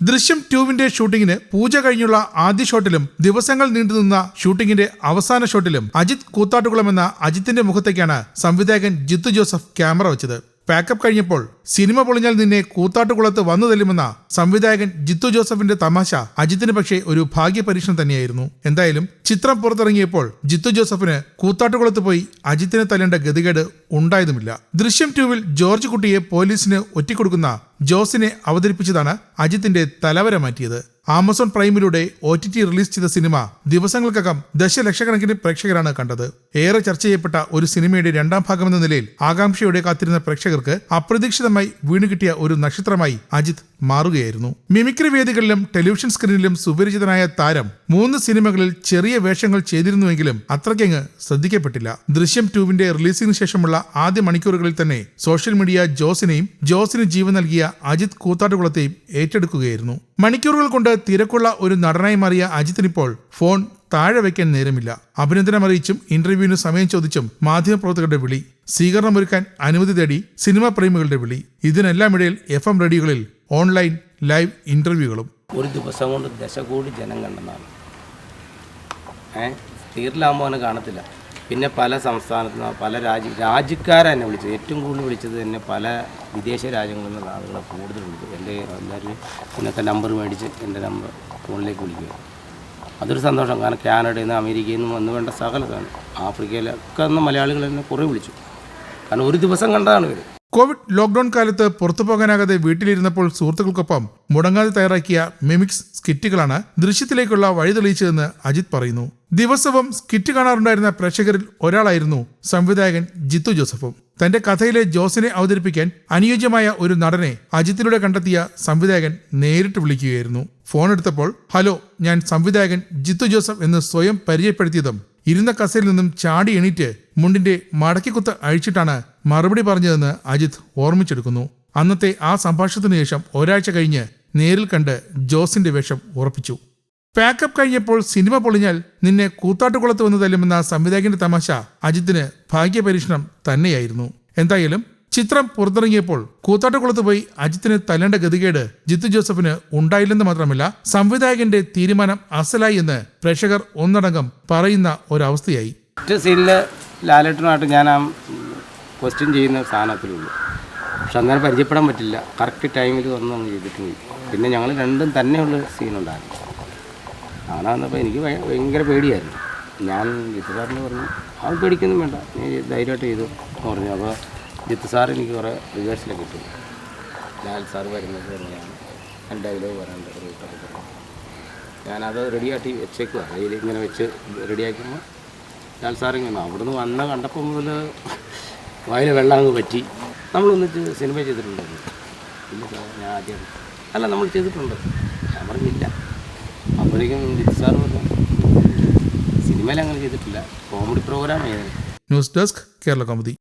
ദൃശ്യം ടൂവിന്റെ ഷൂട്ടിങ്ങിന് പൂജ കഴിഞ്ഞുള്ള ആദ്യ ഷോട്ടിലും ദിവസങ്ങൾ നീണ്ടുനിന്ന ഷൂട്ടിങ്ങിന്റെ അവസാന ഷോട്ടിലും അജിത് കൂത്താട്ടുകുളം എന്ന അജിത്തിന്റെ മുഖത്തേക്കാണ് സംവിധായകൻ ജിത്തു ജോസഫ് ക്യാമറ വെച്ചത്. പാക്കപ്പ് കഴിഞ്ഞപ്പോൾ സിനിമ പൊളിഞ്ഞാൽ നിന്നെ കൂത്താട്ടുകുളത്ത് വന്നു തെല്ലുമെന്ന സംവിധായകൻ ജിത്തു ജോസഫിന്റെ തമാശ അജിത്തിന് പക്ഷേ ഒരു ഭാഗ്യപരീക്ഷണം തന്നെയായിരുന്നു. എന്തായാലും ചിത്രം പുറത്തിറങ്ങിയപ്പോൾ ജിത്തു ജോസഫിന് കൂത്താട്ടുകുളത്ത് പോയി അജിത്തിനെ തല്ലേണ്ട ഗതികേട് ഉണ്ടായതുമില്ല. ദൃശ്യം ട്യൂവിൽ ജോർജ് കുട്ടിയെ പോലീസിന് ഒറ്റിക്കൊടുക്കുന്ന ജോസിനെ അവതരിപ്പിച്ചതാണ് അജിത്തിന്റെ തലവര മാറ്റിയത്. ആമസോൺ പ്രൈമിലൂടെ ഒ ടി ടി റിലീസ് ചെയ്ത സിനിമ ദിവസങ്ങൾക്കകം ദശലക്ഷക്കണക്കിന് പ്രേക്ഷകരാണ് കണ്ടത്. ഏറെ ചർച്ച ചെയ്യപ്പെട്ട ഒരു സിനിമയുടെ രണ്ടാം ഭാഗമെന്ന നിലയിൽ ആകാംക്ഷയോടെ കാത്തിരുന്ന പ്രേക്ഷകർക്ക് അപ്രതീക്ഷിതമായി വീണുകിട്ടിയ ഒരു നക്ഷത്രമായി അജിത് മാറുകയായിരുന്നു. മിമിക്രി വേദികളിലും ടെലിവിഷൻ സ്ക്രീനിലും സുപരിചിതനായ താരം മൂന്ന് സിനിമകളിൽ ചെറിയ വേഷങ്ങൾ ചെയ്തിരുന്നുവെങ്കിലും അത്രയ്ക്കങ്ങ് ശ്രദ്ധിക്കപ്പെട്ടില്ല. ദൃശ്യം ടൂവിന്റെ റിലീസിംഗിന് ശേഷമുള്ള ആദ്യ മണിക്കൂറുകളിൽ തന്നെ സോഷ്യൽ മീഡിയ ജോസിനെയും ജോസിന് ജീവൻ നൽകിയ അജിത് കൂത്താട്ടുകുളത്തെയും ഏറ്റെടുക്കുകയായിരുന്നു. മണിക്കൂറുകൾ കൊണ്ട് തിരക്കുള്ള ഒരു നടനായി മാറിയ അജിത്തിനിപ്പോൾ ഫോൺ താഴെ വയ്ക്കാൻ നേരമില്ല. അഭിനന്ദനം അറിയിച്ചും ഇന്റർവ്യൂവിന് സമയം ചോദിച്ചും മാധ്യമപ്രവർത്തകരുടെ വിളി സ്വീകരണമൊരുക്കാൻ അനുമതി തേടി സിനിമാ പ്രേമികളുടെ വിളി. ഇതിനെല്ലാം ഇടയിൽ എഫ് എം റേഡിയോകളിൽ ഓൺലൈൻ ലൈവ് ഇന്റർവ്യൂകളും. ഒരു ദിവസം കൊണ്ട് ദശകോടി ജനം കണ്ടെന്നാണ്. അങ്ങനെ കാണത്തില്ല. പിന്നെ പല സംസ്ഥാനത്തു നിന്ന് പല രാജ്യ രാജ്യക്കാരെ എന്നെ വിളിച്ചത്. ഏറ്റവും കൂടുതൽ വിളിച്ചത് തന്നെ പല വിദേശ രാജ്യങ്ങളിൽ നിന്നുള്ള ആളുകളെ കൂടുതൽ വിളിച്ചു എന്റെ എല്ലാവരും ഇന്നത്തെ നമ്പർ മേടിച്ച് എന്റെ നമ്പർ ഫോണിലേക്ക് വിളിക്കുക അതൊരു സന്തോഷം. കാരണം കാനഡയിൽ നിന്ന് അമേരിക്കയിൽ നിന്നും വന്നു വേണ്ട സകലതാണ്. ആഫ്രിക്കയിലൊക്കെ നിന്ന് മലയാളികൾ എന്നെ കുറേ വിളിച്ചു. കാരണം ഒരു ദിവസം കണ്ടതാണ് ഇവർ കോവിഡ് ലോക്ക്ഡൌൺ കാലത്ത് പുറത്തു പോകാനാകാതെ വീട്ടിലിരുന്നപ്പോൾ സുഹൃത്തുക്കൾക്കൊപ്പം മുടങ്ങാതെ തയ്യാറാക്കിയ മിമിക്സ് സ്കിറ്റുകളാണ് ദൃശ്യത്തിലേക്കുള്ള വഴി തെളിയിച്ചതെന്ന് അജിത് പറയുന്നു. ദിവസവും സ്കിറ്റ് കാണാറുണ്ടായിരുന്ന പ്രേക്ഷകരിൽ ഒരാളായിരുന്നു സംവിധായകൻ ജിത്തു ജോസഫും. തന്റെ കഥയിലെ ജോസിനെ അവതരിപ്പിക്കാൻ അനുയോജ്യമായ ഒരു നടനെ അജിത്തിലൂടെ കണ്ടെത്തിയ സംവിധായകൻ നേരിട്ട് വിളിക്കുകയായിരുന്നു. ഫോൺ എടുത്തപ്പോൾ ഹലോ ഞാൻ സംവിധായകൻ ജിത്തു ജോസഫ് എന്ന് സ്വയം പരിചയപ്പെടുത്തിയതും ഇരുന്ന കസയിൽ നിന്നും ചാടി എണീറ്റ് മുണ്ടിന്റെ മടക്കിക്കുത്ത് അഴിച്ചിട്ടാണ് മറുപടി പറഞ്ഞതെന്ന് അജിത് ഓർമ്മിച്ചെടുക്കുന്നു. അന്നത്തെ ആ സംഭാഷണത്തിനു ശേഷം ഒരാഴ്ച കഴിഞ്ഞ് നേരിൽ കണ്ട് ജോസിന്റെ വേഷം ഉറപ്പിച്ചു. പാക്കപ്പ് കഴിഞ്ഞപ്പോൾ സിനിമ പൊളിഞ്ഞാൽ നിന്നെ കൂത്താട്ടുകുളത്ത് വന്ന് തല്ലുമെന്ന സംവിധായകന്റെ തമാശ അജിത്തിന് ഭാഗ്യപരീക്ഷണം തന്നെയായിരുന്നു. എന്തായാലും ചിത്രം പുറത്തിറങ്ങിയപ്പോൾ കൂത്താട്ടുകുളത്ത് പോയി അജിത്തിന് തല്ലേണ്ട ഗതികേട് ജിത്തു ജോസഫിന് ഉണ്ടായില്ലെന്ന് മാത്രമല്ല സംവിധായകന്റെ തീരുമാനം അസലായി എന്ന് പ്രേക്ഷകർ ഒന്നടങ്കം പറയുന്ന ഒരവസ്ഥയായി. ഞാൻ ക്വസ്റ്റ്യൻ ചെയ്യുന്ന പക്ഷെ പരിചയപ്പെടാൻ പറ്റില്ല. കറക്റ്റ് ടൈമിൽ വന്ന് ചെയ്തിട്ടുണ്ട് പിന്നെ ഞങ്ങൾ രണ്ടും തന്നെയുള്ള സീനുണ്ടായിരുന്നു അങ്ങനെ വന്നപ്പോൾ എനിക്ക് ഭയങ്കര പേടിയായിരുന്നു. ഞാൻ ജിത്ത് സാറിന് പറഞ്ഞു അവൻ പേടിക്കൊന്നും വേണ്ട നീ ധൈര്യമായിട്ട് ചെയ്തു എന്ന് പറഞ്ഞു. അപ്പോൾ ജിത്തുസാർ എനിക്ക് കുറേ റിവേഴ്സിലൊക്കെ കിട്ടും ലാൽ സാർ വരുന്നത് തന്നെയാണ്. ഞാൻ ഡയലോഗ് വരാനുള്ള റൂട്ടൊക്കെ പറഞ്ഞു ഞാനത് റെഡിയാക്കി വെച്ചേക്കുക കയ്യിൽ ഇങ്ങനെ വെച്ച് റെഡിയാക്കുമ്പോൾ ലാൽ സാർ ഇങ്ങനെ അവിടുന്ന് വന്ന കണ്ടപ്പോൾ മുതൽ വായിൽ വെള്ളം അങ്ങ് പറ്റി നമ്മൾ ഒന്നിച്ച് സിനിമ ചെയ്തിട്ടുണ്ടായിരുന്നു. ഇല്ല സാർ ഞാൻ ആദ്യം അല്ല നമ്മൾ ചെയ്തിട്ടുണ്ട്. ഞാൻ പറഞ്ഞില്ല. അപ്പോഴേക്കും സിനിമയിൽ അങ്ങനെ ചെയ്തിട്ടില്ല. Comedy program news desk Kerala Kaumudi.